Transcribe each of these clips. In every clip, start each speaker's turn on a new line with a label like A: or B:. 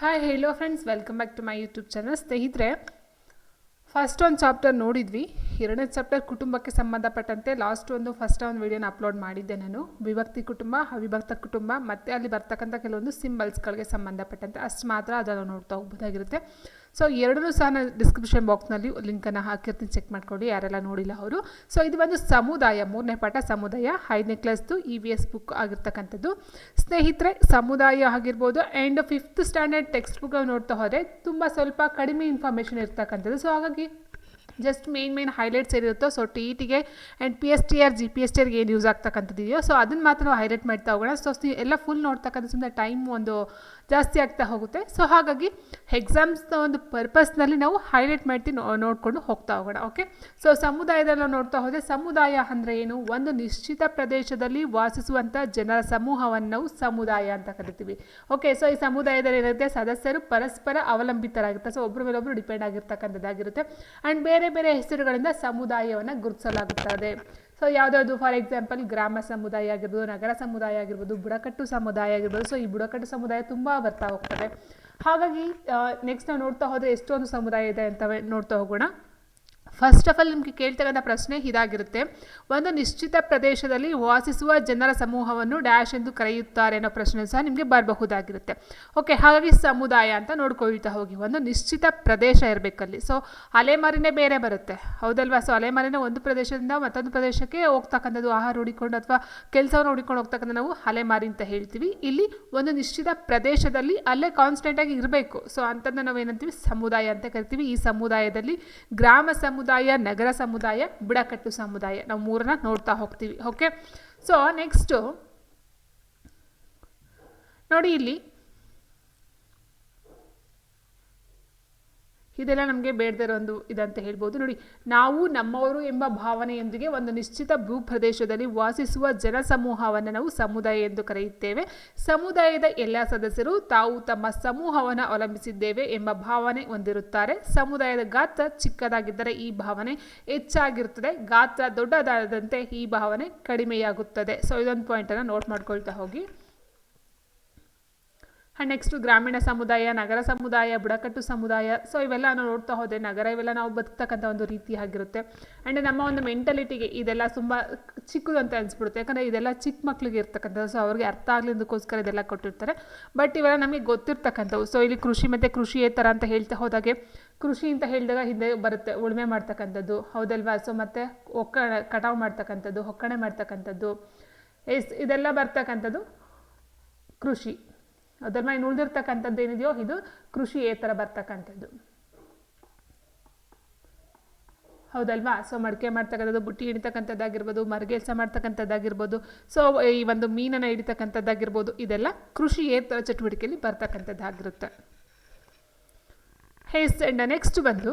A: Hi ಹೇಳೋ friends welcome back to my YouTube channel ಸ್ನೇಹಿತರೆ first ಒಂದು ಚಾಪ್ಟರ್ ನೋಡಿದ್ವಿ. ಎರಡನೇ ಚಾಪ್ಟರ್ ಕುಟುಂಬಕ್ಕೆ ಸಂಬಂಧಪಟ್ಟಂತೆ ಲಾಸ್ಟ್ ಒಂದು ಫಸ್ಟ್ ಒಂದು ವಿಡಿಯೋನ ಅಪ್ಲೋಡ್ ಮಾಡಿದ್ದೆ ನಾನು. ವಿಭಕ್ತಿ ಕುಟುಂಬ, ಅವಿಭಕ್ತ ಕುಟುಂಬ, ಮತ್ತು ಅಲ್ಲಿ ಬರ್ತಕ್ಕಂಥ ಕೆಲವೊಂದು ಸಿಂಬಲ್ಸ್ಗಳಿಗೆ ಸಂಬಂಧಪಟ್ಟಂತೆ ಅಷ್ಟು ಮಾತ್ರ ಅದನ್ನು ನೋಡ್ತಾ ಹೋಗ್ಬೋದಾಗಿರುತ್ತೆ. ಸೊ ಎರಡೂ ಸಹ ನಾನು ಡಿಸ್ಕ್ರಿಪ್ಷನ್ ಬಾಕ್ಸ್ನಲ್ಲಿ ಲಿಂಕನ್ನು ಹಾಕಿರ್ತೀನಿ ಚೆಕ್ ಮಾಡ್ಕೊಳ್ಳಿ. ಯಾರೆಲ್ಲ ನೋಡಿಲ್ಲ ಅವರು. ಸೊ ಇದು ಒಂದು ಸಮುದಾಯ, ಮೂರನೇ ಪಾಠ ಸಮುದಾಯ, ಐದನೇ ಕ್ಲಾಸ್ದು ಇ ವಿ ಎಸ್ ಬುಕ್ ಆಗಿರ್ತಕ್ಕಂಥದ್ದು. ಸ್ನೇಹಿತರೆ, ಸಮುದಾಯ ಆಗಿರ್ಬೋದು and fifth standard text book ನೋಡ್ತಾ ಹೋದರೆ ತುಂಬ ಸ್ವಲ್ಪ ಕಡಿಮೆ ಇನ್ಫಾರ್ಮೇಷನ್ ಇರ್ತಕ್ಕಂಥದ್ದು. ಸೊ ಹಾಗಾಗಿ ಜಸ್ಟ್ ಮೇನ್ ಮೇನ್ ಹೈಲೈಟ್ಸ್ ಏನಿರುತ್ತೋ ಸೊ ಟಿ ಇ ಟಿಗೆ and P S T R G P S T ಆರ್ಗೆ ಏನು ಯೂಸ್ ಆಗ್ತಕ್ಕಂಥದ್ದು ಇದೆಯೋ ಸೊ ಅದನ್ನು ಮಾತ್ರ ನಾವು ಹೈಲೈಟ್ ಮಾಡ್ತಾ ಹೋಗೋಣ. ಸೊ ಎಲ್ಲ ಫುಲ್ ನೋಡ್ತಕ್ಕಂಥ ಸುಮ್ಮನೆ ಟೈಮ್ ಒಂದು ಜಾಸ್ತಿ ಆಗ್ತಾ ಹೋಗುತ್ತೆ. ಸೊ ಹಾಗಾಗಿ ಎಕ್ಸಾಮ್ಸ್ನ ಒಂದು ಪರ್ಪಸ್ನಲ್ಲಿ ನಾವು ಹೈಲೈಟ್ ಮಾಡ್ತಿ ನೋಡಿಕೊಂಡು ಹೋಗ್ತಾ ಹೋಗೋಣ ಓಕೆ ಸೊ ಸಮುದಾಯದಲ್ಲಿ ನೋಡ್ತಾ ಹೋದರೆ ಸಮುದಾಯ ಅಂದರೆ ಏನು? ಒಂದು ನಿಶ್ಚಿತ ಪ್ರದೇಶದಲ್ಲಿ ವಾಸಿಸುವಂಥ ಜನರ ಸಮೂಹವನ್ನು ನಾವು ಸಮುದಾಯ ಅಂತ ಕರಿತೀವಿ ಓಕೆ ಸೊ ಈ ಸಮುದಾಯದಲ್ಲಿ ಏನಿರುತ್ತೆ ಸದಸ್ಯರು ಪರಸ್ಪರ ಅವಲಂಬಿತರಾಗಿರ್ತಾರೆ. ಸೊ ಒಬ್ಬರ ಮೇಲೊಬ್ಬರು ಡಿಪೆಂಡ್ ಆಗಿರ್ತಕ್ಕಂಥದ್ದಾಗಿರುತ್ತೆ. ಆ್ಯಂಡ್ ಬೇರೆ ಬೇರೆ ಹೆಸರುಗಳಿಂದ ಸಮುದಾಯವನ್ನು ಗುರುತಿಸಲಾಗುತ್ತದೆ. ಸೊ ಯಾವುದ್ಯಾವುದು? ಫಾರ್ ಎಕ್ಸಾಂಪಲ್ ಗ್ರಾಮ ಸಮುದಾಯ ಆಗಿರ್ಬೋದು, ನಗರ ಸಮುದಾಯ ಆಗಿರ್ಬೋದು, ಬುಡಕಟ್ಟು ಸಮುದಾಯ ಆಗಿರ್ಬೋದು. ಸೊ ಈ ಬುಡಕಟ್ಟು ಸಮುದಾಯ ತುಂಬ ಬರ್ತಾ ಹೋಗ್ತದೆ. ಹಾಗಾಗಿ ನೆಕ್ಸ್ಟ್ ನಾವು ನೋಡ್ತಾ ಹೋದರೆ ಎಷ್ಟೊಂದು ಸಮುದಾಯ ಇದೆ ಅಂತ ನೋಡ್ತಾ ಹೋಗೋಣ. ಫಸ್ಟ್ ಆಫ್ ಆಲ್ ನಿಮಗೆ ಕೇಳ್ತಕ್ಕಂಥ ಪ್ರಶ್ನೆ ಇದಾಗಿರುತ್ತೆ. ಒಂದು ನಿಶ್ಚಿತ ಪ್ರದೇಶದಲ್ಲಿ ವಾಸಿಸುವ ಜನರ ಸಮೂಹವನ್ನು ಡ್ಯಾಶ್ ಎಂದು ಕರೆಯುತ್ತಾರೆ ಅನ್ನೋ ಪ್ರಶ್ನೆ ಸಹ ನಿಮಗೆ ಬರಬಹುದಾಗಿರುತ್ತೆ. ಓಕೆ ಹಾಗಾಗಿ ಸಮುದಾಯ ಅಂತ ನೋಡ್ಕೊಳ್ತಾ ಹೋಗಿ. ಒಂದು ನಿಶ್ಚಿತ ಪ್ರದೇಶ ಇರಬೇಕಲ್ಲಿ. ಸೊ ಅಲೆಮಾರಿನೇ ಬೇರೆ ಬರುತ್ತೆ. ಹೌದಲ್ವಾ? ಸೊ ಅಲೆಮಾರಿನ ಒಂದು ಪ್ರದೇಶದಿಂದ ಮತ್ತೊಂದು ಪ್ರದೇಶಕ್ಕೆ ಹೋಗ್ತಕ್ಕಂಥದ್ದು ಆಹಾರ ಹುಡಿಕೊಂಡು ಅಥವಾ ಕೆಲಸವನ್ನು ಹುಡಿಕೊಂಡು ಹೋಗ್ತಕ್ಕಂಥ ನಾವು ಅಲೆಮಾರಿ ಅಂತ ಹೇಳ್ತೀವಿ. ಇಲ್ಲಿ ಒಂದು ನಿಶ್ಚಿತ ಪ್ರದೇಶದಲ್ಲಿ ಅಲ್ಲೇ ಕಾನ್ಸ್ಟೆಂಟಾಗಿ ಇರಬೇಕು. ಸೊ ಅಂಥದ್ದು ನಾವು ಏನಂತೀವಿ ಸಮುದಾಯ ಅಂತ ಕರಿತೀವಿ. ಈ ಸಮುದಾಯದಲ್ಲಿ ಗ್ರಾಮ ಸಮುದಾಯ ಸಮುದಾಯ ನಗರ ಸಮುದಾಯ ಬುಡಕಟ್ಟು ಸಮುದಾಯ. ನಾವು ಮೂರನ್ನ ನೋಡ್ತಾ ಹೋಗ್ತೀವಿ ಓಕೆ ಸೊ ನೆಕ್ಸ್ಟು ನೋಡಿ ಇಲ್ಲಿ ಇದೆಲ್ಲ ನಮಗೆ ಇರೋ ಒಂದು ಇದಂತ ಹೇಳ್ಬೋದು. ನೋಡಿ, ನಾವು ನಮ್ಮವರು ಎಂಬ ಭಾವನೆಯೊಂದಿಗೆ ಒಂದು ನಿಶ್ಚಿತ ಭೂಪ್ರದೇಶದಲ್ಲಿ ವಾಸಿಸುವ ಜನಸಮೂಹವನ್ನು ನಾವು ಸಮುದಾಯ ಎಂದು ಕರೆಯುತ್ತೇವೆ. ಸಮುದಾಯದ ಎಲ್ಲ ಸದಸ್ಯರು ತಾವು ತಮ್ಮ ಸಮೂಹವನ್ನು ಅವಲಂಬಿಸಿದ್ದೇವೆ ಎಂಬ ಭಾವನೆ ಹೊಂದಿರುತ್ತಾರೆ. ಸಮುದಾಯದ ಗಾತ್ರ ಚಿಕ್ಕದಾಗಿದ್ದರೆ ಈ ಭಾವನೆ ಹೆಚ್ಚಾಗಿರುತ್ತದೆ. ಗಾತ್ರ ದೊಡ್ಡದಾದಂತೆ ಈ ಭಾವನೆ ಕಡಿಮೆಯಾಗುತ್ತದೆ. ಸೊ ಇದೊಂದು ಪಾಯಿಂಟನ್ನು ನೋಟ್ ಮಾಡ್ಕೊಳ್ತಾ ಹೋಗಿ. ಆ್ಯಂಡ್ ನೆಕ್ಸ್ಟು ಗ್ರಾಮೀಣ ಸಮುದಾಯ ನಗರ ಸಮುದಾಯ ಬುಡಕಟ್ಟು ಸಮುದಾಯ ಸೊ ಇವೆಲ್ಲ ನಾವು ನೋಡ್ತಾ ಹೋದರೆ ನಗರ ಇವೆಲ್ಲ ನಾವು ಬದುಕ್ತಕ್ಕಂಥ ಒಂದು ರೀತಿ ಆಗಿರುತ್ತೆ. ಆ್ಯಂಡ್ ನಮ್ಮ ಒಂದು ಮೆಂಟಲಿಟಿಗೆ ಇದೆಲ್ಲ ತುಂಬ ಚಿಕ್ಕದು ಅಂತ ಅನಿಸ್ಬಿಡುತ್ತೆ. ಯಾಕಂದರೆ ಇದೆಲ್ಲ ಚಿಕ್ಕ ಮಕ್ಕಳಿಗೆ ಇರ್ತಕ್ಕಂಥದ್ದು. ಸೊ ಅವ್ರಿಗೆ ಅರ್ಥ ಆಗಲಿದ್ದಕ್ಕೋಸ್ಕರ ಇದೆಲ್ಲ ಕೊಟ್ಟಿರ್ತಾರೆ. ಬಟ್ ಇವೆಲ್ಲ ನಮಗೆ ಗೊತ್ತಿರ್ತಕ್ಕಂಥವು. ಸೊ ಇಲ್ಲಿ ಕೃಷಿ ಮತ್ತು ಕೃಷಿಯೇತರ ಅಂತ ಹೇಳ್ತಾ ಹೋದಾಗೆ ಕೃಷಿ ಅಂತ ಹೇಳಿದಾಗ ಹಿಂದೆ ಬರುತ್ತೆ. ಉಳುಮೆ ಮಾಡ್ತಕ್ಕಂಥದ್ದು. ಹೌದಲ್ವಾ? ಸೊ ಮತ್ತು ಒಕ್ಕ ಕಟಾವು ಮಾಡ್ತಕ್ಕಂಥದ್ದು, ಒಕ್ಕಣೆ ಮಾಡ್ತಕ್ಕಂಥದ್ದು. ಎಸ್ ಇದೆಲ್ಲ ಬರ್ತಕ್ಕಂಥದ್ದು ಕೃಷಿ. ಅದರ ಮೇಲೆ ಉಳಿದಿರ್ತಕ್ಕಂಥದ್ದು ಏನಿದೆಯೋ ಇದು ಕೃಷಿ ಏತರ ಬರ್ತಕ್ಕಂಥದ್ದು. ಹೌದಲ್ವಾ? ಸೊ ಮಡಿಕೆ ಮಾಡ್ತಕ್ಕಂಥದ್ದು, ಬುಟ್ಟಿ ಹಿಡಿತಕ್ಕಂಥದ್ದಾಗಿರ್ಬೋದು, ಮರಗೆಲ್ಸ ಮಾಡ್ತಕ್ಕಂಥದ್ದಾಗಿರ್ಬೋದು ಸೊ ಈ ಒಂದು ಮೀನನ್ನು ಹಿಡಿತಕ್ಕಂಥದ್ದಾಗಿರ್ಬೋದು, ಇದೆಲ್ಲ ಕೃಷಿ ಏತರ ಚಟುವಟಿಕೆಯಲ್ಲಿ ಬರ್ತಕ್ಕಂಥದ್ದಾಗಿರುತ್ತೆ. ಹೇಸ್ ಅಂಡ್ ನೆಕ್ಸ್ಟ್ ಬಂದು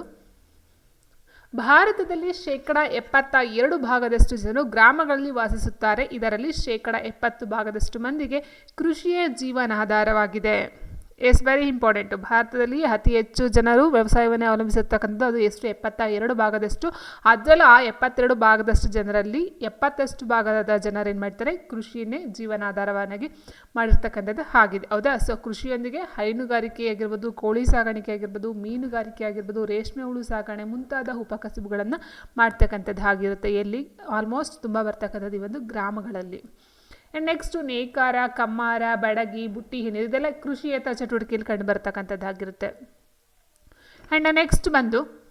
A: ಭಾರತದಲ್ಲಿ ಶೇಕಡ ಎಪ್ಪತ್ತ ಎರಡು ಭಾಗದಷ್ಟು ಜನರು ಗ್ರಾಮಗಳಲ್ಲಿ ವಾಸಿಸುತ್ತಾರೆ. ಇದರಲ್ಲಿ ಶೇಕಡ ಎಪ್ಪತ್ತು ಭಾಗದಷ್ಟು ಮಂದಿಗೆ ಕೃಷಿಯೇ ಜೀವನಾಧಾರವಾಗಿದೆ. ಎಸ್ ವೆರಿ ಇಂಪಾರ್ಟೆಂಟು ಭಾರತದಲ್ಲಿ ಅತಿ ಹೆಚ್ಚು ಜನರು ವ್ಯವಸಾಯವನ್ನೇ ಅವಲಂಬಿಸಿರ್ತಕ್ಕಂಥದ್ದು ಅದು ಎಷ್ಟು? ಎಪ್ಪತ್ತ ಎರಡು ಭಾಗದಷ್ಟು. ಅದರಲ್ಲೂ ಆ ಎಪ್ಪತ್ತೆರಡು ಭಾಗದಷ್ಟು ಜನರಲ್ಲಿ ಎಪ್ಪತ್ತಷ್ಟು ಭಾಗದ ಜನರು ಏನು ಮಾಡ್ತಾರೆ? ಕೃಷಿಯನ್ನೇ ಜೀವನಾಧಾರವನ್ನಾಗಿ ಮಾಡಿರ್ತಕ್ಕಂಥದ್ದು ಆಗಿದೆ. ಹೌದಾ? ಸೊ ಕೃಷಿಯೊಂದಿಗೆ ಹೈನುಗಾರಿಕೆ ಆಗಿರ್ಬೋದು ಕೋಳಿ ಸಾಗಾಣಿಕೆ ಆಗಿರ್ಬೋದು ಮೀನುಗಾರಿಕೆ ಆಗಿರ್ಬೋದು ರೇಷ್ಮೆ ಹುಳು ಸಾಗಣೆ ಮುಂತಾದ ಉಪಕಸುಬುಗಳನ್ನು ಮಾಡ್ತಕ್ಕಂಥದ್ದು ಆಗಿರುತ್ತೆ ಎಲ್ಲಿ? ಆಲ್ಮೋಸ್ಟ್ ತುಂಬ ಬರ್ತಕ್ಕಂಥದ್ದು ಈ ಒಂದು ಗ್ರಾಮಗಳಲ್ಲಿ. ಆ್ಯಂಡ್ ನೆಕ್ಸ್ಟು ನೇಕಾರ, ಕಮ್ಮಾರ, ಬಡಗಿ, ಬುಟ್ಟಿ ಹಿನಿ, ಇದೆಲ್ಲ ಕೃಷಿಯೇತರ ಚಟುವಟಿಕೆಯಲ್ಲಿ ಕಂಡು ಬರ್ತಕ್ಕಂಥದ್ದಾಗಿರುತ್ತೆ. ಆ್ಯಂಡ್ ನೆಕ್ಸ್ಟ್ ಬಂದು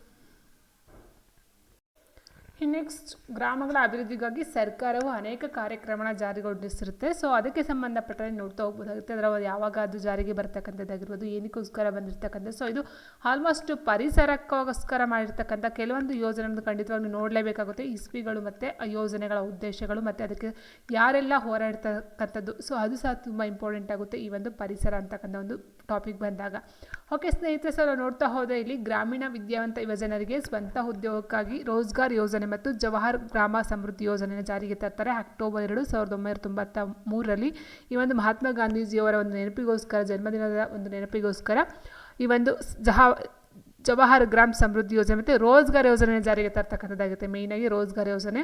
A: ನೆಕ್ಸ್ಟ್ ಗ್ರಾಮಗಳ ಅಭಿವೃದ್ಧಿಗಾಗಿ ಸರ್ಕಾರವು ಅನೇಕ ಕಾರ್ಯಕ್ರಮನ ಜಾರಿಗೊಳಿಸಿರುತ್ತೆ ಸೊ ಅದಕ್ಕೆ ಸಂಬಂಧಪಟ್ಟರೆ ನೋಡ್ತಾ ಹೋಗ್ಬೋದಾಗುತ್ತೆ. ಅದರ ಯಾವಾಗ ಅದು ಜಾರಿಗೆ ಬರ್ತಕ್ಕಂಥದ್ದಾಗಿರ್ಬೋದು, ಏನಕ್ಕೋಸ್ಕರ ಬಂದಿರತಕ್ಕಂಥ ಸೊ ಇದು ಆಲ್ಮೋಸ್ಟ್ ಪರಿಸರಕ್ಕೋಸ್ಕರ ಮಾಡಿರ್ತಕ್ಕಂಥ ಕೆಲವೊಂದು ಯೋಜನೆಗಳನ್ನು ಖಂಡಿತವಾಗಿ ನೋಡಲೇಬೇಕಾಗುತ್ತೆ. ಇಸ್ಪಿಗಳು ಮತ್ತು ಯೋಜನೆಗಳ ಉದ್ದೇಶಗಳು ಮತ್ತು ಅದಕ್ಕೆ ಯಾರೆಲ್ಲ ಹೋರಾಡ್ತಕ್ಕಂಥದ್ದು. ಸೊ ಅದು ಸಹ ತುಂಬ ಇಂಪಾರ್ಟೆಂಟ್ ಆಗುತ್ತೆ ಈ ಒಂದು ಪರಿಸರ ಅಂತಕ್ಕಂಥ ಒಂದು ಟಾಪಿಕ್ ಬಂದಾಗ. ಓಕೆ ಸ್ನೇಹಿತರೆ ಸರ್ ನೋಡ್ತಾ ಹೋದರೆ ಇಲ್ಲಿ ಗ್ರಾಮೀಣ ವಿದ್ಯಾವಂತ ಯುವಜನರಿಗೆ ಸ್ವಂತ ಉದ್ಯೋಗಕ್ಕಾಗಿ ರೋಜ್ಗಾರ್ ಯೋಜನೆ ಮತ್ತು ಜವಾಹರ್ ಗ್ರಾಮ ಸಮೃದ್ಧಿ ಯೋಜನೆಯನ್ನು ಜಾರಿಗೆ ತರ್ತಾರೆ. ಅಕ್ಟೋಬರ್ ಎರಡು ಸಾವಿರದ ಒಂಬೈನೂರ ತೊಂಬತ್ತ ಮೂರರಲ್ಲಿ ಈ ಒಂದು ಮಹಾತ್ಮ ಗಾಂಧೀಜಿಯವರ ಒಂದು ನೆನಪಿಗೋಸ್ಕರ, ಜನ್ಮದಿನದ ಒಂದು ನೆನಪಿಗೋಸ್ಕರ ಈ ಒಂದು ಜಹಾ ಜವಾಹರ್ ಗ್ರಾಮ್ ಸಮೃದ್ಧಿ ಯೋಜನೆ ಮತ್ತು ರೋಜ್ಗಾರ್ ಯೋಜನೆ ಜಾರಿಗೆ ತರ್ತಕ್ಕಂಥದ್ದಾಗುತ್ತೆ. ಮೇಯ್ನಾಗಿ ರೋಜ್ಗಾರ್ ಯೋಜನೆ.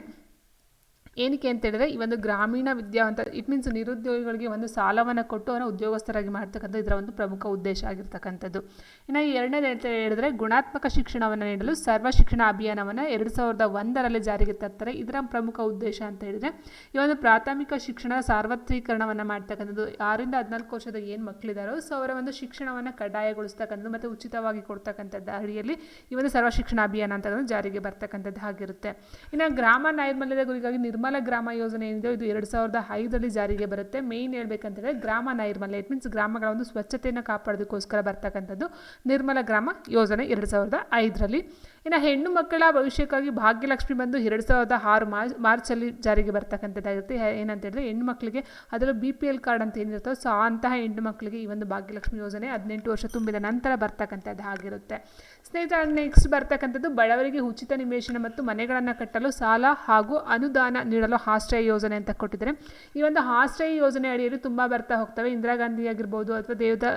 A: ಏನಕ್ಕೆ ಅಂತ ಹೇಳಿದ್ರೆ, ಈ ಒಂದು ಗ್ರಾಮೀಣ ವಿದ್ಯಾವಂತ ಇಟ್ ಮೀನ್ಸ್ ನಿರುದ್ಯೋಗಿಗಳಿಗೆ ಒಂದು ಸಾಲವನ್ನು ಕೊಟ್ಟು ಅವರ ಉದ್ಯೋಗಸ್ಥರಾಗಿ ಮಾಡ್ತಕ್ಕಂಥ ಇದರ ಒಂದು ಪ್ರಮುಖ ಉದ್ದೇಶ ಆಗಿರ್ತಕ್ಕಂಥದ್ದು. ಇನ್ನು ಈ ಎರಡನೇದು ಅಂತ ಹೇಳಿದ್ರೆ, ಗುಣಾತ್ಮಕ ಶಿಕ್ಷಣವನ್ನು ನೀಡಲು ಸರ್ವ ಶಿಕ್ಷಣ ಅಭಿಯಾನವನ್ನು ಎರಡು ಸಾವಿರದ ಒಂದರಲ್ಲಿ ಜಾರಿಗೆ ತರ್ತಾರೆ. ಇದರ ಪ್ರಮುಖ ಉದ್ದೇಶ ಅಂತ ಹೇಳಿದ್ರೆ, ಈ ಒಂದು ಪ್ರಾಥಮಿಕ ಶಿಕ್ಷಣ ಸಾರ್ವತ್ರೀಕರಣವನ್ನು ಮಾಡ್ತಕ್ಕಂಥದ್ದು. ಆರಿಂದ ಹದಿನಾಲ್ಕು ವರ್ಷದ ಏನು ಮಕ್ಕಳಿದಾರೋ ಸೊ ಅವರ ಒಂದು ಶಿಕ್ಷಣವನ್ನು ಕಡ್ಡಾಯಗೊಳಿಸ್ತಕ್ಕಂಥದ್ದು ಮತ್ತು ಉಚಿತವಾಗಿ ಕೊಡ್ತಕ್ಕಂಥದ್ದು ಅಡಿಯಲ್ಲಿ ಈ ಒಂದು ಸರ್ವ ಶಿಕ್ಷಣ ಅಭಿಯಾನ ಅಂತ ಜಾರಿಗೆ ಬರ್ತಕ್ಕಂಥದ್ದು ಆಗಿರುತ್ತೆ ಇನ್ನು ಗ್ರಾಮ ನೈರ್ಮಲ್ಯದ ಗುರಿಗಾಗಿ ನಿರ್ಮಲ ಗ್ರಾಮ ಯೋಜನೆ ಏನಿದೆ ಇದು ಎರಡು ಸಾವಿರದ ಐದರಲ್ಲಿ ಜಾರಿಗೆ ಬರುತ್ತೆ. ಮೇಯ್ನ್ ಹೇಳ್ಬೇಕಂತಂದರೆ ಗ್ರಾಮ ನೈರ್ಮಲ್ಯ. ಇಟ್ ಮೀನ್ಸ್ ಗ್ರಾಮಗಳ ಒಂದು ಸ್ವಚ್ಛತೆಯನ್ನು ಕಾಪಾಡೋದಕ್ಕೋಸ್ಕರ ಬರ್ತಕ್ಕಂಥದ್ದು ನಿರ್ಮಲ ಗ್ರಾಮ ಯೋಜನೆ ಎರಡು ಸಾವಿರದ ಐದರಲ್ಲಿ. ಇನ್ನು ಹೆಣ್ಣು ಮಕ್ಕಳ ಭವಿಷ್ಯಕ್ಕಾಗಿ ಭಾಗ್ಯಲಕ್ಷ್ಮಿ ಬಂದು ಎರಡು ಸಾವಿರದ ಆರು ಮಾರ್ಚ್, ಮಾರ್ಚಲ್ಲಿ ಜಾರಿಗೆ ಬರ್ತಕ್ಕಂಥದ್ದಾಗಿರುತ್ತೆ. ಏನಂತ ಹೇಳಿದ್ರೆ ಹೆಣ್ಣು ಮಕ್ಕಳಿಗೆ ಅದರಲ್ಲೂ ಬಿ ಪಿ ಎಲ್ ಕಾರ್ಡ್ ಅಂತ ಏನಿರುತ್ತೋ, ಸೊ, ಅಂತಹ ಹೆಣ್ಣು ಮಕ್ಕಳಿಗೆ ಈ ಒಂದು ಭಾಗ್ಯಲಕ್ಷ್ಮಿ ಯೋಜನೆ ಹದಿನೆಂಟು ವರ್ಷ ತುಂಬಿದ ನಂತರ ಬರ್ತಕ್ಕಂಥದ್ದು ಆಗಿರುತ್ತೆ ಸ್ನೇಹಿತರ ನೆಕ್ಸ್ಟ್ ಬರ್ತಕ್ಕಂಥದ್ದು ಬಡವರಿಗೆ ಉಚಿತ ನಿವೇಶನ ಮತ್ತು ಮನೆಗಳನ್ನು ಕಟ್ಟಲು ಸಾಲ ಹಾಗೂ ಅನುದಾನ ನೀಡಲು ಆಶ್ರಯ ಯೋಜನೆ ಅಂತ ಕೊಟ್ಟಿದ್ದಾರೆ. ಈ ಒಂದು ಆಶ್ರಯ ಯೋಜನೆ ಅಡಿಯಲ್ಲಿ ತುಂಬ ಬರ್ತಾ ಹೋಗ್ತವೆ. ಇಂದಿರಾ ಗಾಂಧಿ ಆಗಿರ್ಬೋದು ಅಥವಾ ದೇವದ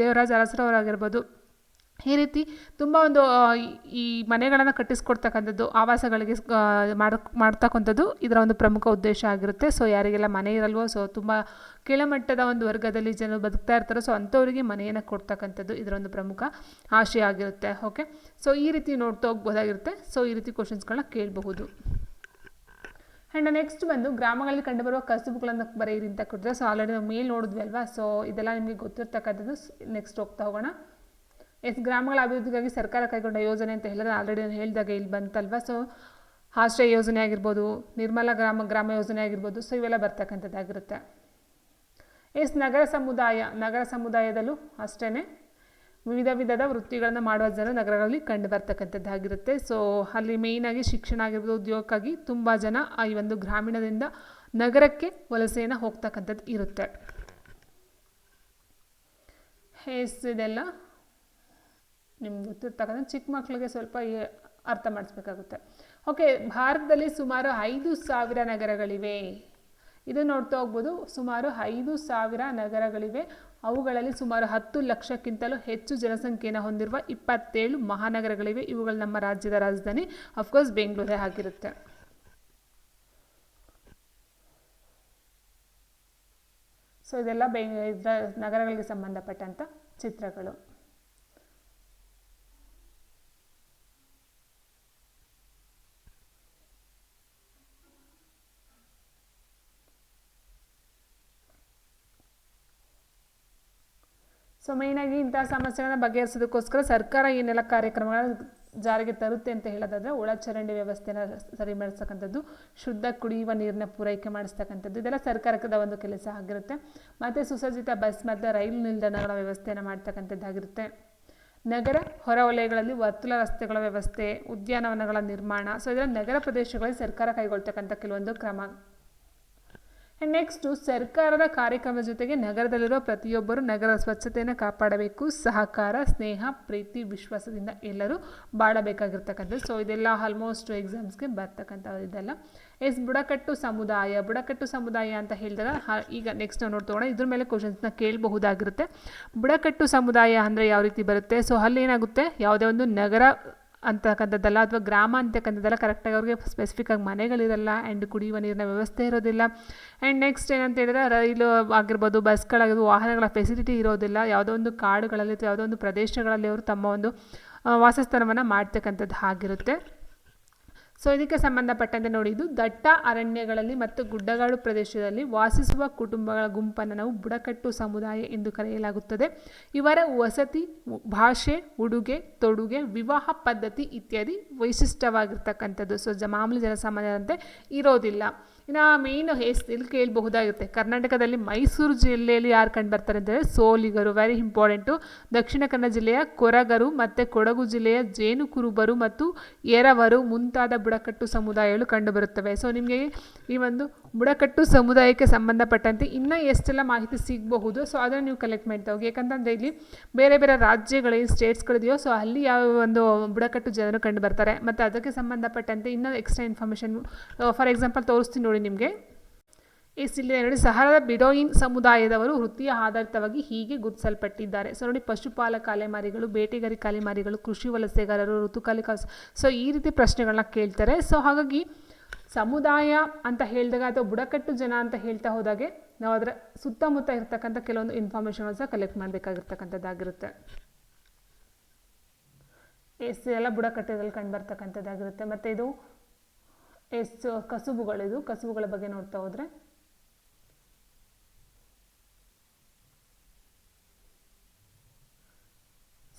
A: ದೇವರಾಜ್ ಅರಸರವರಾಗಿರ್ಬೋದು. ಈ ರೀತಿ ತುಂಬ ಒಂದು ಈ- ಮನೆಗಳನ್ನು ಕಟ್ಟಿಸ್ಕೊಡ್ತಕ್ಕಂಥದ್ದು, ಆವಾಸಗಳಿಗೆ ಮಾಡ, ಮಾಡ್ತಕ್ಕಂಥದ್ದು ಇದರ ಒಂದು ಪ್ರಮುಖ ಉದ್ದೇಶ ಆಗಿರುತ್ತೆ. ಸೊ ಯಾರಿಗೆಲ್ಲ ಮನೆ ಇರಲ್ವೋ ಸೊ ತುಂಬ ಕೆಳಮಟ್ಟದ ಒಂದು ವರ್ಗದಲ್ಲಿ ಜನರು ಬದುಕ್ತಾ ಇರ್ತಾರೋ ಸೊ ಅಂಥವರಿಗೆ ಮನೆಯನ್ನು ಕೊಡ್ತಕ್ಕಂಥದ್ದು ಇದರ ಒಂದು ಪ್ರಮುಖ ಆಶಯ ಆಗಿರುತ್ತೆ. ಓಕೆ ಸೊ ಈ ರೀತಿ ನೋಡ್ತಾ ಹೋಗ್ಬೋದಾಗಿರುತ್ತೆ. ಸೊ ಈ ರೀತಿ ಕ್ವಶನ್ಸ್ಗಳನ್ನ ಕೇಳಬಹುದು. ಆ್ಯಂಡ್ ನೆಕ್ಸ್ಟ್ ಬಂದು, ಗ್ರಾಮಗಳಲ್ಲಿ ಕಂಡುಬರುವ ಕಸುಬುಗಳನ್ನು ಬರೆಯಿರಿ ಅಂತ ಕೊಟ್ಟಿದ್ರೆ ಸೊ ಆಲ್ರೆಡಿ ನಾವು ಮೇಲ್ ನೋಡಿದ್ವಿ ಅಲ್ವಾ? ಸೊ ಇದೆಲ್ಲ ನಿಮಗೆ ಗೊತ್ತಿರ್ತಕ್ಕಂಥದ್ದು. ನೆಕ್ಸ್ಟ್ ಹೋಗ್ತಾ ಹೋಗೋಣ. ಎಸ್ ಗ್ರಾಮಗಳ ಅಭಿವೃದ್ಧಿಗಾಗಿ ಸರ್ಕಾರ ಕೈಗೊಂಡ ಯೋಜನೆ ಅಂತ ಹೇಳಿದ್ರೆ ಆಲ್ರೆಡಿ ನಾನು ಹೇಳಿದಾಗ ಇಲ್ಲಿ ಬಂತಲ್ವ? ಸೊ ಆಶ್ರಯ ಯೋಜನೆ ಆಗಿರ್ಬೋದು, ನಿರ್ಮಲ ಗ್ರಾಮ ಗ್ರಾಮ ಯೋಜನೆ ಆಗಿರ್ಬೋದು ಸೊ ಇವೆಲ್ಲ ಬರ್ತಕ್ಕಂಥದ್ದಾಗಿರುತ್ತೆ ಎಸ್, ನಗರ ಸಮುದಾಯ, ನಗರ ಸಮುದಾಯದಲ್ಲೂ ಅಷ್ಟೇ ವಿವಿಧ ವಿಧದ ವೃತ್ತಿಗಳನ್ನು ಮಾಡುವ ಜನ ನಗರಗಳಲ್ಲಿ ಕಂಡು ಬರ್ತಕ್ಕಂಥದ್ದಾಗಿರುತ್ತೆ ಸೊ ಅಲ್ಲಿ ಮೇಯ್ನಾಗಿ ಶಿಕ್ಷಣ ಆಗಿರ್ಬೋದು, ಉದ್ಯೋಗಕ್ಕಾಗಿ ತುಂಬ ಜನ ಈ ಒಂದು ಗ್ರಾಮೀಣದಿಂದ ನಗರಕ್ಕೆ ವಲಸೆಯನ್ನು ಹೋಗ್ತಕ್ಕಂಥದ್ದು ಇರುತ್ತೆ. ಎಸ್, ಇದೆಲ್ಲ. ನಿಮ್ಗೆ ಗೊತ್ತಿರ್ತಕ್ಕಂಥ ಚಿಕ್ಕ ಮಕ್ಕಳಿಗೆ ಸ್ವಲ್ಪ ಅರ್ಥ ಮಾಡಿಸ್ಬೇಕಾಗುತ್ತೆ. ಓಕೆ ಭಾರತದಲ್ಲಿ ಸುಮಾರು ಐದು ಸಾವಿರ ನಗರಗಳಿವೆ. ಇದು ನೋಡ್ತಾ ಹೋಗ್ಬೋದು, ಸುಮಾರು ಐದು ಸಾವಿರ ನಗರಗಳಿವೆ. ಅವುಗಳಲ್ಲಿ ಸುಮಾರು ಹತ್ತು ಲಕ್ಷಕ್ಕಿಂತಲೂ ಹೆಚ್ಚು ಜನಸಂಖ್ಯೆಯನ್ನು ಹೊಂದಿರುವ ಇಪ್ಪತ್ತೇಳು ಮಹಾನಗರಗಳಿವೆ. ಇವುಗಳು ನಮ್ಮ ರಾಜ್ಯದ ರಾಜಧಾನಿ ಅಫ್ಕೋರ್ಸ್ ಬೆಂಗಳೂರೇ ಆಗಿರುತ್ತೆ. ಸೊ ಇದೆಲ್ಲ ಬೆ ಇದರ ನಗರಗಳಿಗೆ ಸಂಬಂಧಪಟ್ಟಂಥ ಚಿತ್ರಗಳು. ಸೊ ಮೇಯ್ನಾಗಿ ಇಂತಹ ಸಮಸ್ಯೆಗಳನ್ನ ಬಗೆಹರಿಸೋದಕ್ಕೋಸ್ಕರ ಸರ್ಕಾರ ಏನೆಲ್ಲ ಕಾರ್ಯಕ್ರಮಗಳನ್ನ ಜಾರಿಗೆ ತರುತ್ತೆ ಅಂತ ಹೇಳೋದಾದ್ರೆ ಒಳಚರಂಡಿ ವ್ಯವಸ್ಥೆನ ಸರಿ ಮಾಡಿಸ್ತಕ್ಕಂಥದ್ದು ಶುದ್ಧ ಕುಡಿಯುವ ನೀರನ್ನ ಪೂರೈಕೆ ಮಾಡಿಸ್ತಕ್ಕಂಥದ್ದು, ಇದೆಲ್ಲ ಸರ್ಕಾರದ ಒಂದು ಕೆಲಸ ಆಗಿರುತ್ತೆ. ಮತ್ತು ಸುಸಜ್ಜಿತ ಬಸ್ ಮತ್ತು ರೈಲು ನಿಲ್ದಾಣಗಳ ವ್ಯವಸ್ಥೆಯನ್ನು ಮಾಡ್ತಕ್ಕಂಥದ್ದಾಗಿರುತ್ತೆ. ನಗರ ಹೊರವಲಯಗಳಲ್ಲಿ ವರ್ತುಲ ರಸ್ತೆಗಳ ವ್ಯವಸ್ಥೆ, ಉದ್ಯಾನವನಗಳ ನಿರ್ಮಾಣ ಸೊ ಇದರ ನಗರ ಪ್ರದೇಶಗಳಲ್ಲಿ ಸರ್ಕಾರ ಕೈಗೊಳ್ತಕ್ಕಂಥ ಕೆಲವೊಂದು ಕ್ರಮ. ಆ್ಯಂಡ್ ನೆಕ್ಸ್ಟು ಸರ್ಕಾರದ ಕಾರ್ಯಕ್ರಮದ ಜೊತೆಗೆ ನಗರದಲ್ಲಿರುವ ಪ್ರತಿಯೊಬ್ಬರು ನಗರ ಸ್ವಚ್ಛತೆಯನ್ನು ಕಾಪಾಡಬೇಕು, ಸಹಕಾರ, ಸ್ನೇಹ, ಪ್ರೀತಿ, ವಿಶ್ವಾಸದಿಂದ ಎಲ್ಲರೂ ಬಾಳಬೇಕಾಗಿರ್ತಕ್ಕಂಥದ್ದು. ಸೊ ಇದೆಲ್ಲ ಆಲ್ಮೋಸ್ಟ್ ಎಕ್ಸಾಮ್ಸ್ಗೆ ಬರ್ತಕ್ಕಂಥದ್ದು ಇದೆಲ್ಲ. ಎಸ್ ಬುಡಕಟ್ಟು ಸಮುದಾಯ ಬುಡಕಟ್ಟು ಸಮುದಾಯ ಅಂತ ಹೇಳಿದಾಗ ಈಗ ನೆಕ್ಸ್ಟ್ ನಾವು ನೋಡ್ತೋಣ ಇದ್ರ ಮೇಲೆ ಕ್ವಶನ್ಸ್ನ ಕೇಳಬಹುದಾಗಿರುತ್ತೆ. ಬುಡಕಟ್ಟು ಸಮುದಾಯ ಅಂದರೆ ಯಾವ ರೀತಿ ಬರುತ್ತೆ? ಸೊ ಅಲ್ಲಿ ಏನಾಗುತ್ತೆ? ಯಾವುದೇ ಒಂದು ನಗರ ಅಂತಕ್ಕಂಥದ್ದಲ್ಲ ಅಥವಾ ಗ್ರಾಮ ಅಂತಕ್ಕಂಥದ್ದಲ್ಲ ಕರೆಕ್ಟಾಗಿ ಅವ್ರಿಗೆ ಸ್ಪೆಸಿಫಿಕ್ಕಾಗಿ ಮನೆಗಳಿರಲ್ಲ ಆ್ಯಂಡ್ ಕುಡಿಯುವ ನೀರಿನ ವ್ಯವಸ್ಥೆ ಇರೋದಿಲ್ಲ. ಆ್ಯಂಡ್ ನೆಕ್ಸ್ಟ್ ಏನಂತ ಹೇಳಿದ್ರೆ, ರೈಲು ಆಗಿರ್ಬೋದು ಬಸ್ಗಳಾಗಿರ್ಬೋದು ವಾಹನಗಳ ಫೆಸಿಲಿಟಿ ಇರೋದಿಲ್ಲ. ಯಾವುದೋ ಒಂದು ಕಾಡುಗಳಲ್ಲಿ ಅಥವಾ ಯಾವುದೋ ಒಂದು ಪ್ರದೇಶಗಳಲ್ಲಿ ಅವರು ತಮ್ಮ ಒಂದು ವಾಸಸ್ಥಾನವನ್ನು ಮಾಡ್ತಕ್ಕಂಥದ್ದು ಆಗಿರುತ್ತೆ ಸೊ ಇದಕ್ಕೆ ಸಂಬಂಧಪಟ್ಟಂತೆ ನೋಡಿದ್ದು, ದಟ್ಟ ಅರಣ್ಯಗಳಲ್ಲಿ ಮತ್ತು ಗುಡ್ಡಗಾಡು ಪ್ರದೇಶದಲ್ಲಿ ವಾಸಿಸುವ ಕುಟುಂಬಗಳ ಗುಂಪನ್ನು ನಾವು ಬುಡಕಟ್ಟು ಸಮುದಾಯ ಎಂದು ಕರೆಯಲಾಗುತ್ತದೆ. ಇವರ ವಸತಿ, ಭಾಷೆ, ಉಡುಗೆ, ತೊಡುಗೆ, ವಿವಾಹ ಪದ್ಧತಿ ಇತ್ಯಾದಿ ವೈಶಿಷ್ಟ್ಯವಾಗಿರ್ತಕ್ಕಂಥದ್ದು. ಸೊ ಮಾಮೂಲಿ ಜನಸಾಮಾನ್ಯರಂತೆ ಇರೋದಿಲ್ಲ. ಇನ್ನು ಮೇಯ್ನ್ ಇಲ್ಲಿ ಕೇಳಬಹುದಾಗಿರುತ್ತೆ ಕರ್ನಾಟಕದಲ್ಲಿ ಮೈಸೂರು ಜಿಲ್ಲೆಯಲ್ಲಿ ಯಾರು ಕಂಡು ಬರ್ತಾರೆ ಅಂದರೆ ಸೋಲಿಗರು. ವೆರಿ ಇಂಪಾರ್ಟೆಂಟು ದಕ್ಷಿಣ ಕನ್ನಡ ಜಿಲ್ಲೆಯ ಕೊರಗರು ಮತ್ತು ಕೊಡಗು ಜಿಲ್ಲೆಯ ಜೇನು ಕುರುಬರು ಮತ್ತು ಎರವರು ಮುಂತಾದ ಬುಡಕಟ್ಟು ಸಮುದಾಯಗಳು ಕಂಡುಬರುತ್ತವೆ. ಸೊ ನಿಮಗೆ ಈ ಒಂದು ಬುಡಕಟ್ಟು ಸಮುದಾಯಕ್ಕೆ ಸಂಬಂಧಪಟ್ಟಂತೆ ಇನ್ನೂ ಎಷ್ಟೆಲ್ಲ ಮಾಹಿತಿ ಸಿಗಬಹುದು? ಸೊ ಅದನ್ನು ನೀವು ಕಲೆಕ್ಟ್ ಮಾಡ್ತಾ ಹೋಗಿ. ಯಾಕಂತಂದರೆ ಇಲ್ಲಿ ಬೇರೆ ಬೇರೆ ರಾಜ್ಯಗಳು ಸ್ಟೇಟ್ಸ್ಗಳಿದೆಯೋ ಸೊ ಅಲ್ಲಿ ಯಾವ ಒಂದು ಬುಡಕಟ್ಟು ಜನರು ಕಂಡು ಬರ್ತಾರೆ ಮತ್ತು ಅದಕ್ಕೆ ಸಂಬಂಧಪಟ್ಟಂತೆ ಇನ್ನೂ ಎಕ್ಸ್ಟ್ರಾ ಇನ್ಫಾರ್ಮೇಷನ್ ಫಾರ್ ಎಕ್ಸಾಂಪಲ್ ತೋರಿಸ್ತೀನಿ ನೋಡಿ. ನಿಮಗೆ. ಎಸ್ ಇಲ್ಲಿ ನೋಡಿ ಸಹರದ ಬಿಡೋಯಿನ್ ಸಮುದಾಯದವರು ವೃತ್ತಿಯ ಆಧಾರಿತವಾಗಿ ಹೀಗೆ ಗುರುತಿಸಲ್ಪಟ್ಟಿದ್ದಾರೆ. ಸೊ ನೋಡಿ ಪಶುಪಾಲಕ ಅಲೆಮಾರಿಗಳು ಬೇಟೆಗಾರಿ ಕಲೆಮಾರಿಗಳು, ಕೃಷಿ ವಲಸೆಗಾರರು, ಋತುಕಾಲಿಕ ಸೊ ಈ ರೀತಿ ಪ್ರಶ್ನೆಗಳನ್ನ ಕೇಳ್ತಾರೆ. ಸೊ ಹಾಗಾಗಿ ಸಮುದಾಯ ಅಂತ ಹೇಳಿದಾಗ ಅಥವಾ ಬುಡಕಟ್ಟು ಜನ ಅಂತ ಹೇಳ್ತಾ ಹೋದಾಗೆ ನಾವು ಅದರ ಸುತ್ತಮುತ್ತ ಇರ್ತಕ್ಕಂಥ ಕೆಲವೊಂದು ಇನ್ಫಾರ್ಮೇಷನ್ ಸಹ ಕಲೆಕ್ಟ್ ಮಾಡಬೇಕಾಗಿರ್ತಕ್ಕಂಥದ್ದಾಗಿರುತ್ತೆ. ಎಸ್ ಎಲ್ಲ ಬುಡಕಟ್ಟದಲ್ಲಿ ಕಂಡು ಬರ್ತಕ್ಕಂಥದ್ದಾಗಿರುತ್ತೆ. ಮತ್ತು ಇದು ಎಸ್ ಕಸುಬುಗಳಿದು ಕಸುಬುಗಳ ಬಗ್ಗೆ ನೋಡ್ತಾ ಹೋದರೆ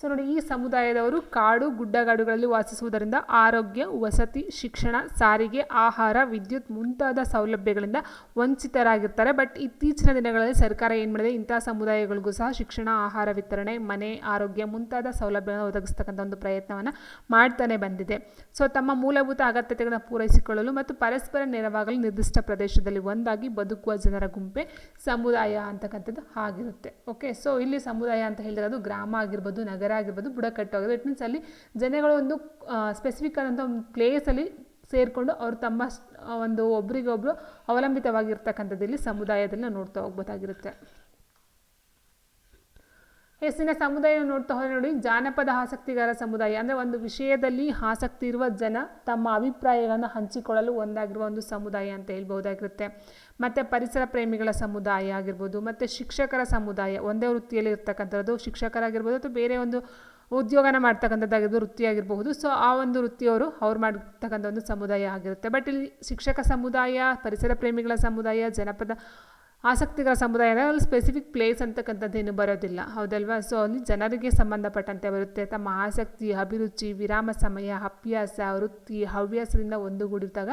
A: ಸೊ ನೋಡಿ, ಈ ಸಮುದಾಯದವರು ಕಾಡು ಗುಡ್ಡಗಾಡುಗಳಲ್ಲಿ ವಾಸಿಸುವುದರಿಂದ ಆರೋಗ್ಯ, ವಸತಿ, ಶಿಕ್ಷಣ, ಸಾರಿಗೆ, ಆಹಾರ, ವಿದ್ಯುತ್ ಮುಂತಾದ ಸೌಲಭ್ಯಗಳಿಂದ ವಂಚಿತರಾಗಿರ್ತಾರೆ. ಬಟ್ ಇತ್ತೀಚಿನ ದಿನಗಳಲ್ಲಿ ಸರ್ಕಾರ ಏನು ಮಾಡಿದೆ? ಇಂತಹ ಸಮುದಾಯಗಳಿಗೂ ಸಹ ಶಿಕ್ಷಣ, ಆಹಾರ ವಿತರಣೆ, ಮನೆ, ಆರೋಗ್ಯ ಮುಂತಾದ ಸೌಲಭ್ಯಗಳನ್ನು ಒದಗಿಸ್ತಕ್ಕಂಥ ಒಂದು ಪ್ರಯತ್ನವನ್ನು ಮಾಡ್ತಾನೆ ಬಂದಿದೆ. ಸೊ ತಮ್ಮ ಮೂಲಭೂತ ಅಗತ್ಯತೆಗಳನ್ನು ಪೂರೈಸಿಕೊಳ್ಳಲು ಮತ್ತು ಪರಸ್ಪರ ನೆರವಾಗಲು ನಿರ್ದಿಷ್ಟ ಪ್ರದೇಶದಲ್ಲಿ ಒಂದಾಗಿ ಬದುಕುವ ಜನರ ಗುಂಪೆ ಸಮುದಾಯ ಅಂತಕ್ಕಂಥದ್ದು ಆಗಿರುತ್ತೆ ಓಕೆ ಸೊ ಇಲ್ಲಿ ಸಮುದಾಯ ಅಂತ ಹೇಳಿದ್ರೆ ಅದು ಗ್ರಾಮ ಆಗಿರ್ಬೋದು, ನಗರ ಆಗಿರ್ಬೋದು ಬುಡಕಟ್ಟು ಆಗಿರ್ಬೋದು. ಇಟ್ ಮೀನ್ಸ್ ಅಲ್ಲಿ ಜನಗಳು ಒಂದು ಸ್ಪೆಸಿಫಿಕ್ ಆದಂಥ ಒಂದು ಪ್ಲೇಸಲ್ಲಿ ಸೇರಿಕೊಂಡು ಅವರು ತಮ್ಮ ಒಂದು ಒಬ್ರಿಗೊಬ್ರು ಅವಲಂಬಿತವಾಗಿರ್ತಕ್ಕಂಥದ್ದು ಇಲ್ಲಿ ಸಮುದಾಯದಲ್ಲಿ ನಾವು ನೋಡ್ತಾ ಹೋಗ್ಬೋದಾಗಿರುತ್ತೆ. ಹೆಸರಿನ ಸಮುದಾಯ ನೋಡ್ತಾ ಹೋದ್ರೆ ನೋಡಿ, ಜಾನಪದ ಆಸಕ್ತಿಗಾರ ಸಮುದಾಯ ಅಂದರೆ ಒಂದು ವಿಷಯದಲ್ಲಿ ಆಸಕ್ತಿ ಇರುವ ಜನ ತಮ್ಮ ಅಭಿಪ್ರಾಯಗಳನ್ನು ಹಂಚಿಕೊಳ್ಳಲು ಒಂದಾಗಿರುವ ಒಂದು ಸಮುದಾಯ ಅಂತ ಹೇಳ್ಬೋದಾಗಿರುತ್ತೆ ಮತ್ತು ಪರಿಸರ ಪ್ರೇಮಿಗಳ ಸಮುದಾಯ ಆಗಿರ್ಬೋದು, ಮತ್ತು ಶಿಕ್ಷಕರ ಸಮುದಾಯ, ಒಂದೇ ವೃತ್ತಿಯಲ್ಲಿ ಇರ್ತಕ್ಕಂಥದ್ದು, ಶಿಕ್ಷಕರಾಗಿರ್ಬೋದು ಅಥವಾ ಬೇರೆ ಒಂದು ಉದ್ಯೋಗನ ಮಾಡ್ತಕ್ಕಂಥದ್ದಾಗಿರ್ಬೋದು ವೃತ್ತಿ ಆಗಿರಬಹುದು ಸೊ ಆ ಒಂದು ವೃತ್ತಿಯವರು ಅವ್ರು ಮಾಡ್ತಕ್ಕಂಥ ಒಂದು ಸಮುದಾಯ ಆಗಿರುತ್ತೆ. ಬಟ್ ಇಲ್ಲಿ ಶಿಕ್ಷಕ ಸಮುದಾಯ, ಪರಿಸರ ಪ್ರೇಮಿಗಳ ಸಮುದಾಯ, ಜನಪದ ಆಸಕ್ತಿಗಳ ಸಮುದಾಯ ಅಂದರೆ ಅಲ್ಲಿ ಸ್ಪೆಸಿಫಿಕ್ ಪ್ಲೇಸ್ ಅಂತಕ್ಕಂಥದ್ದು ಏನು ಬರೋದಿಲ್ಲ. ಹೌದಲ್ವಾ? ಸೊ ಅಲ್ಲಿ ಜನರಿಗೆ ಸಂಬಂಧಪಟ್ಟಂತೆ ಬರುತ್ತೆ. ತಮ್ಮ ಆಸಕ್ತಿ, ಅಭಿರುಚಿ, ವಿರಾಮ ಸಮಯ, ಅಭ್ಯಾಸ, ವೃತ್ತಿ, ಹವ್ಯಾಸದಿಂದ ಒಂದುಗೂಡಿದಾಗ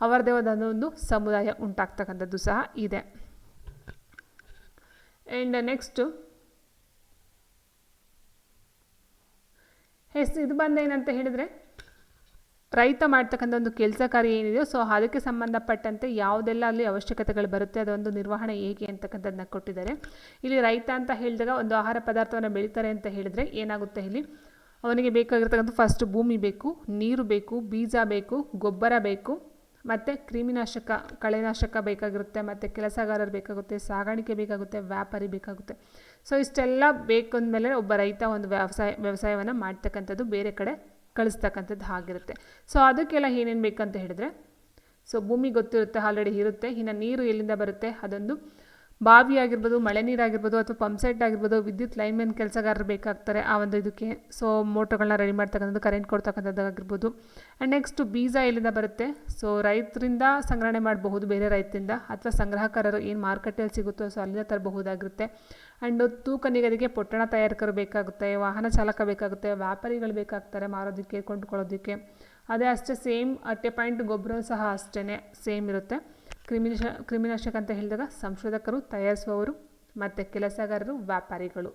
A: ಅವರದೇ ಆದ ಒಂದು ಸಮುದಾಯ ಉಂಟಾಗ್ತಕ್ಕಂಥದ್ದು ಸಹ ಇದೆ. ಆ್ಯಂಡ್ ನೆಕ್ಸ್ಟು ಎಸ್ ಇದು ಬಂದೇನಂತ ಹೇಳಿದರೆ ರೈತ ಮಾಡ್ತಕ್ಕಂಥ ಒಂದು ಕೆಲಸ ಕಾರ್ಯ ಏನಿದೆಯೋ ಸೊ ಅದಕ್ಕೆ ಸಂಬಂಧಪಟ್ಟಂತೆ ಯಾವುದೆಲ್ಲ ಅಲ್ಲಿ ಅವಶ್ಯಕತೆಗಳು ಬರುತ್ತೆ, ಅದೊಂದು ನಿರ್ವಹಣೆ ಹೇಗೆ ಅಂತಕ್ಕಂಥದ್ದನ್ನ ಕೊಟ್ಟಿದ್ದಾರೆ. ಇಲ್ಲಿ ರೈತ ಅಂತ ಹೇಳಿದಾಗ ಒಂದು ಆಹಾರ ಪದಾರ್ಥವನ್ನು ಬೆಳೀತಾರೆ ಅಂತ ಹೇಳಿದರೆ ಏನಾಗುತ್ತೆ ಇಲ್ಲಿ ಅವನಿಗೆ ಬೇಕಾಗಿರ್ತಕ್ಕಂಥ ಫಸ್ಟ್ ಭೂಮಿ ಬೇಕು, ನೀರು ಬೇಕು, ಬೀಜ ಬೇಕು, ಗೊಬ್ಬರ ಬೇಕು, ಮತ್ತು ಕ್ರಿಮಿನಾಶಕ, ಕಳೆನಾಶಕ ಬೇಕಾಗಿರುತ್ತೆ, ಮತ್ತು ಕೆಲಸಗಾರರು ಬೇಕಾಗುತ್ತೆ, ಸಾಗಾಣಿಕೆ ಬೇಕಾಗುತ್ತೆ, ವ್ಯಾಪಾರಿ ಬೇಕಾಗುತ್ತೆ. ಸೊ ಇಷ್ಟೆಲ್ಲ ಬೇಕಂದ ಮೇಲೆ ಒಬ್ಬ ರೈತ ಒಂದು ವ್ಯವಸಾಯ, ವ್ಯವಸಾಯವನ್ನು ಮಾಡ್ತಕ್ಕಂಥದ್ದು ಬೇರೆ ಕಡೆ ಕಳಿಸ್ತಕ್ಕಂಥದ್ದು ಆಗಿರುತ್ತೆ ಸೊ ಅದಕ್ಕೆಲ್ಲ ಏನೇನು ಬೇಕಂತ ಹೇಳಿದ್ರೆ ಸೊ ಭೂಮಿ ಗೊತ್ತಿರುತ್ತೆ ಆಲ್ರೆಡಿ ಇರುತ್ತೆ, ಇನ್ನು ನೀರು ಎಲ್ಲಿಂದ ಬರುತ್ತೆ, ಅದೊಂದು ಬಾವಿ ಆಗಿರ್ಬೋದು, ಮಳೆ ನೀರಾಗಿರ್ಬೋದು ಅಥವಾ ಪಂಪ್ಸೆಟ್ ಆಗಿರ್ಬೋದು, ವಿದ್ಯುತ್ ಲೈನ್ಮೆನ್ ಕೆಲಸಗಾರರು ಬೇಕಾಗ್ತಾರೆ ಆ ಒಂದು ಇದಕ್ಕೆ. ಸೊ ಮೋಟರ್ಗಳನ್ನ ರೆಡಿ ಮಾಡ್ತಕ್ಕಂಥದ್ದು ಕರೆಂಟ್ ಕೊಡ್ತಕ್ಕಂಥದ್ದು ಆಗಿರ್ಬೋದು. ಆ್ಯಂಡ್ ನೆಕ್ಸ್ಟ್ ಬೀಜ ಎಲ್ಲಿಂದ ಬರುತ್ತೆ? ಸೊ ರೈತರಿಂದ ಸಂಗ್ರಹಣೆ ಮಾಡಬಹುದು, ಬೇರೆ ರೈತರಿಂದ. ಅಥವಾ ಸಂಗ್ರಹಕಾರರು ಏನು ಮಾರುಕಟ್ಟೆಯಲ್ಲಿ ಸಿಗುತ್ತೋ ಸೊ ಅಲ್ಲಿಂದ ತರಬಹುದಾಗಿರುತ್ತೆ. ಆ್ಯಂಡ್ ತೂಕ ನಿಗದಿಗೆ ಪೊಟ್ಟಣ ತಯಾರಕರು ಬೇಕಾಗುತ್ತೆ, ವಾಹನ ಚಾಲಕ ಬೇಕಾಗುತ್ತೆ, ವ್ಯಾಪಾರಿಗಳು ಬೇಕಾಗ್ತಾರೆ ಮಾರೋದಕ್ಕೆ, ಕೊಂಡುಕೊಳ್ಳೋದಕ್ಕೆ. ಅದೇ ಅಷ್ಟೇ ಸೇಮ್ ಅಟ್ಟೆ ಪಾಯಿಂಟ್ ಗೊಬ್ಬರ ಸಹ ಅಷ್ಟೇ ಸೇಮ್ ಇರುತ್ತೆ. ಕ್ರಿಮಿನಾಶ ಕ್ರಿಮಿನಾಶಕ ಅಂತ ಹೇಳಿದಾಗ ಸಂಶೋಧಕರು ತಯಾರಿಸುವವರು ಮತ್ತು ಕೆಲಸಗಾರರು ವ್ಯಾಪಾರಿಗಳು.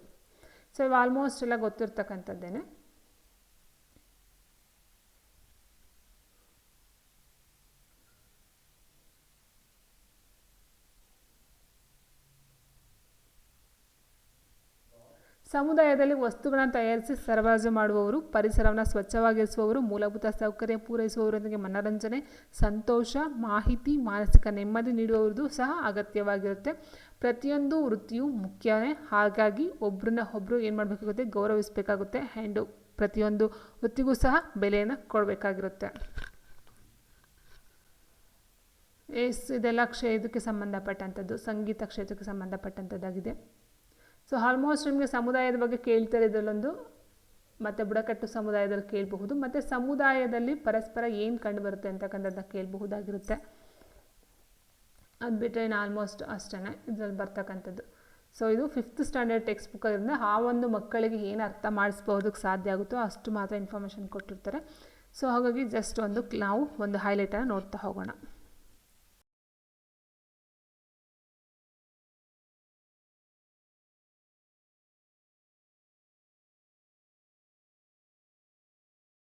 A: ಸೊ ಆಲ್ಮೋಸ್ಟ್ ಎಲ್ಲ ಗೊತ್ತಿರ್ತಕ್ಕಂಥದ್ದೇನೆ. ಸಮುದಾಯದಲ್ಲಿ ವಸ್ತುಗಳನ್ನು ತಯಾರಿಸಿ ಸರಬರಾಜು ಮಾಡುವವರು, ಪರಿಸರವನ್ನು ಸ್ವಚ್ಛವಾಗಿರಿಸುವವರು, ಮೂಲಭೂತ ಸೌಕರ್ಯ ಪೂರೈಸುವವರೊಂದಿಗೆ ಮನರಂಜನೆ, ಸಂತೋಷ, ಮಾಹಿತಿ, ಮಾನಸಿಕ ನೆಮ್ಮದಿ ನೀಡುವವರದು ಸಹ ಅಗತ್ಯವಾಗಿರುತ್ತೆ. ಪ್ರತಿಯೊಂದು ವೃತ್ತಿಯು ಮುಖ್ಯವೇ ಹಾಗಾಗಿ ಒಬ್ಬರನ್ನ ಒಬ್ಬರು ಏನು ಮಾಡಬೇಕಾಗುತ್ತೆ? ಗೌರವಿಸಬೇಕಾಗುತ್ತೆ. ಆ್ಯಂಡ್ ಪ್ರತಿಯೊಂದು ವೃತ್ತಿಗೂ ಸಹ ಬೆಲೆಯನ್ನು ಕೊಡಬೇಕಾಗಿರುತ್ತೆ. ಎಸ್, ಇದೆಲ್ಲ ಕ್ಷೇತ್ರಕ್ಕೆ ಸಂಬಂಧಪಟ್ಟಂಥದ್ದು. ಸಂಗೀತ ಕ್ಷೇತ್ರಕ್ಕೆ ಸಂಬಂಧಪಟ್ಟಂಥದ್ದಾಗಿದೆ. ಸೊ ಆಲ್ಮೋಸ್ಟ್ ನಿಮಗೆ ಸಮುದಾಯದ ಬಗ್ಗೆ ಕೇಳ್ತಾರೆ ಇದರಲ್ಲೊಂದು, ಮತ್ತು ಬುಡಕಟ್ಟು ಸಮುದಾಯದಲ್ಲಿ ಕೇಳಬಹುದು, ಮತ್ತು ಸಮುದಾಯದಲ್ಲಿ ಪರಸ್ಪರ ಏನು ಕಂಡು ಬರುತ್ತೆ ಅಂತಕ್ಕಂಥದ್ದನ್ನ ಕೇಳಬಹುದಾಗಿರುತ್ತೆ. ಅದು ಬಿಟ್ಟರೆ ಇನ್ನು ಆಲ್ಮೋಸ್ಟ್ ಅಷ್ಟೇ ಇದರಲ್ಲಿ ಬರ್ತಕ್ಕಂಥದ್ದು. ಸೊ ಇದು ಫಿಫ್ತ್ ಸ್ಟ್ಯಾಂಡರ್ಡ್ ಟೆಕ್ಸ್ಟ್ ಬುಕ್ ಅದರಿಂದ ಆ ಒಂದು ಮಕ್ಕಳಿಗೆ ಏನು ಅರ್ಥ ಮಾಡಿಸ್ಬೋದಕ್ಕೆ ಸಾಧ್ಯ ಆಗುತ್ತೋ ಅಷ್ಟು ಮಾತ್ರ ಇನ್ಫಾರ್ಮೇಷನ್ ಕೊಟ್ಟಿರ್ತಾರೆ. ಸೊ ಹಾಗಾಗಿ ಜಸ್ಟ್ ಒಂದು ನಾವು ಒಂದು ಹೈಲೈಟನ್ನು ನೋಡ್ತಾ ಹೋಗೋಣ.